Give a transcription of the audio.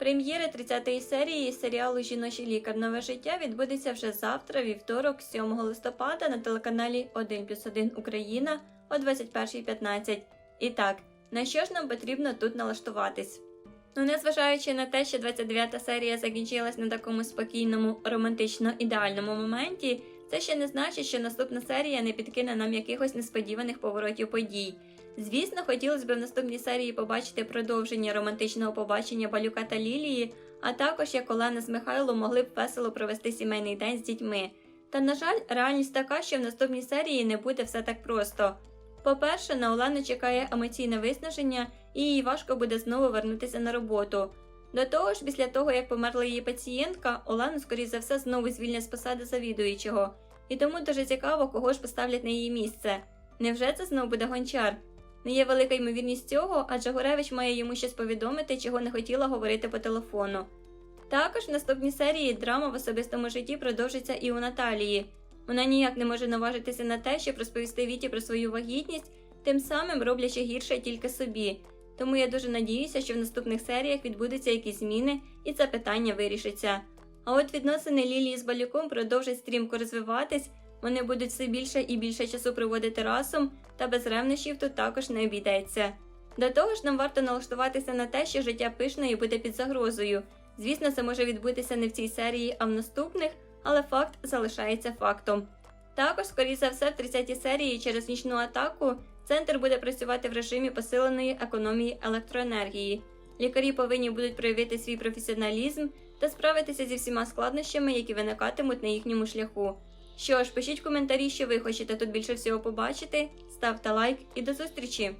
Прем'єра 30-ї серії серіалу Жіночий лікар нове життя відбудеться вже завтра, вівторок, 7 листопада на телеканалі 1 плюс 1 Україна о 21.15. І так, на що ж нам потрібно тут налаштуватись? Ну, незважаючи на те, що 29-та серія закінчилась на такому спокійному, романтично ідеальному моменті, це ще не значить, що наступна серія не підкине нам якихось несподіваних поворотів подій. Звісно, хотілося б в наступній серії побачити продовження романтичного побачення Балюка та Лілії, а також як Олена з Михайлом могли б весело провести сімейний день з дітьми. Та, на жаль, реальність така, що в наступній серії не буде все так просто. По-перше, на Олену чекає емоційне виснаження, і їй важко буде знову вернутися на роботу. До того ж, після того, як померла її пацієнтка, Олену, скоріш за все, знову звільнять з посади завідуючого. І тому дуже цікаво, кого ж поставлять на її місце. Невже це знову буде гончар? Не є велика ймовірність цього, адже Горевич має йому щось повідомити, чого не хотіла говорити по телефону. Також в наступній серії драма в особистому житті продовжиться і у Наталії. Вона ніяк не може наважитися на те, щоб розповісти Віті про свою вагітність, тим самим роблячи гірше тільки собі. Тому я дуже надіюся, що в наступних серіях відбудуться якісь зміни і це питання вирішиться. А от відносини Лілії з Балюком продовжать стрімко розвиватись, вони будуть все більше і більше часу проводити разом, та без ревнощів тут також не обійдеться. До того ж, нам варто налаштуватися на те, що життя пишної буде під загрозою. Звісно, це може відбутися не в цій серії, а в наступних, але факт залишається фактом. Також, скоріше за все, в 30-й серії через нічну атаку центр буде працювати в режимі посиленої економії електроенергії. Лікарі повинні будуть проявити свій професіоналізм та справитися зі всіма складнощами, які виникатимуть на їхньому шляху. Що ж, пишіть в коментарі, що ви хочете тут більше всього побачити, ставте лайк і до зустрічі!